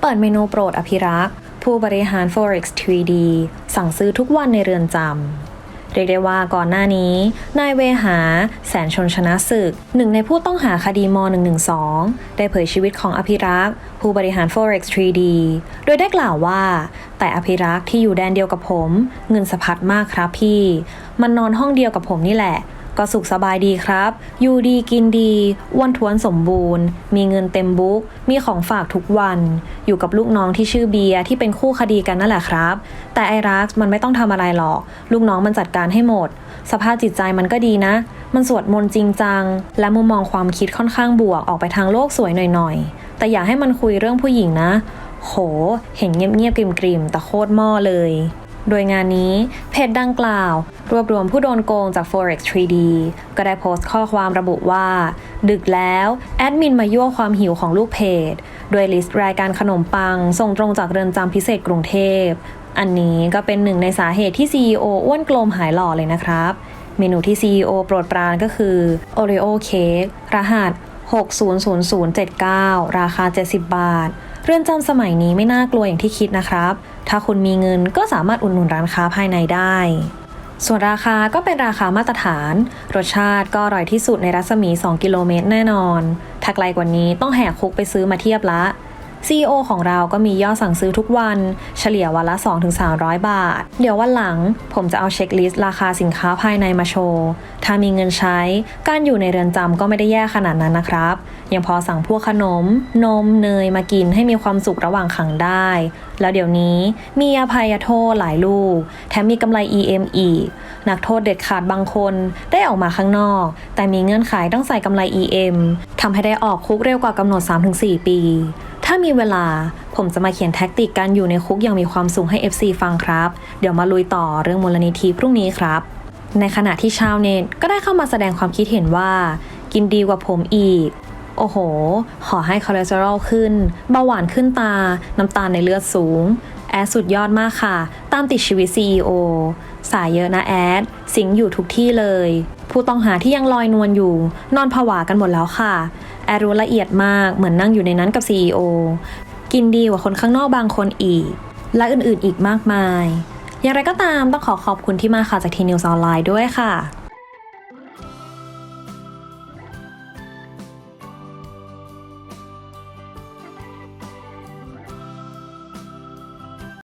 เปิดเมนูโปรดอภิรักษ์ ผู้บริหาร Forex 3D สั่งซื้อทุกวันในเรือนจำ เรียกได้ว่าก่อนหน้านี้ นายเวหา แสนชนชนะศึก หนึ่งในผู้ต้องหาคดีม .112 ได้เผยชีวิตของอภิรักษ์ ผู้บริหาร Forex 3D โดยได้กล่าวว่า แต่อภิรักษ์ที่อยู่แดนเดียวกับผม เงินสะพัดมากครับพี่ มันนอนห้องเดียวกับผมนี่แหละ ก็สุขสบายดีครับ อยู่ดีกินดีอ้วนท้วนสมบูรณ์ มีเงินเต็มบุ๊ก มีของฝากทุกวัน อยู่กับลูกน้องที่ชื่อเบียร์ที่เป็นคู่คดีกันนั่นแหละครับ แต่ไอรักมันไม่ต้องทำอะไรหรอก ลูกน้องมันจัดการให้หมด สภาพจิตใจมันก็ดีนะ มันสวดมนต์จริงจัง และมุมมองความคิดค่อนข้างบวกออกไปทางโลกสวยหน่อยๆ แต่อย่าให้มันคุยเรื่องผู้หญิงนะ โห เห็นเงียบๆกริมๆแต่โคตรหม้อเลย โดยงานนี้เพจดังกล่าว รวบรวมผู้โดนโกงจาก Forex 3D ก็ได้โพสต์ข้อความระบุว่า ดึกแล้วแอดมินมายั่วความหิวของลูกเพจ โดยลิสต์รายการขนมปัง ส่งตรงจากเรือนจำพิเศษกรุงเทพ อันนี้ก็เป็นหนึ่งในสาเหตุที่ CEO อ้วนกลมหายหล่อเลยนะครับ เมนูที่ CEO โปรดปรานก็คือ Oreo Cake รหัส 600079 ราคา 70 บาท เรือนจำสมัยนี้ไม่น่ากลัวอย่างที่คิดนะครับ ถ้าคุณมีเงินก็สามารถอุดหนุนร้านค้าภายในได้ ส่วนราคาก็เป็นราคามาตรฐาน รสชาติก็อร่อยที่สุดในรัศมี 2 กิโลเมตรแน่นอน ถ้าไกลกว่านี้ต้องแหกคุกไปซื้อมาเทียบละ CEO ของเราก็มียอดสั่งซื้อทุกวัน เฉลี่ยวันละ 2-300 บาท เดี๋ยววันหลัง ผมจะเอาเช็คลิสต์ราคาสินค้าภายในมาโชว์ ถ้ามีเงินใช้ การอยู่ในเรือนจำก็ไม่ได้แย่ขนาดนั้นนะครับ ยังพอสั่งพวกขนม นมเนยมากินให้มีความสุขระหว่างขังได้ แล้วเดี๋ยวนี้มีอภัยโทษหลายลูก แถมมีกำไร EM อีก นักโทษเด็ดขาดบางคนได้ออกมาข้างนอก แต่มีเงื่อนไขต้องใส่กำไร EM ทำให้ได้ออกคุกเร็วกว่ากำหนด 3-4 ปี ถ้ามีเวลา ผมจะมาเขียนแท็กติกการอยู่ในคุกอย่างมีความสุขให้ FC ฟังครับ เดี๋ยวมาลุยต่อเรื่องมูลนิธิพรุ่งนี้ครับ ในขณะที่ชาวเน็ตก็ได้เข้ามาแสดงความคิดเห็นว่า กินดีกว่าผมอีก โอ้โห ขอให้คอเลสเตอรอลขึ้น เบาหวานขึ้นตา น้ำตาลในเลือดสูง แอดสุดยอดมากค่ะ ตามติดชีวิต CEO สายเยอะนะแอด สิงอยู่ทุกที่เลย ผู้ต้องหาที่ยังลอยนวลอยู่ นอนผวากันหมดแล้วค่ะ แอดรู้ละเอียดมากเหมือนนั่งอยู่ในนั้นกับ CEO กินดีกว่าคนข้างนอกบางคนอีก และอื่นๆอีกมากมาย อย่างไรก็ตามต้องขอขอบคุณที่มาค่ะจากทีนิวส์ออนไลน์ด้วยค่ะ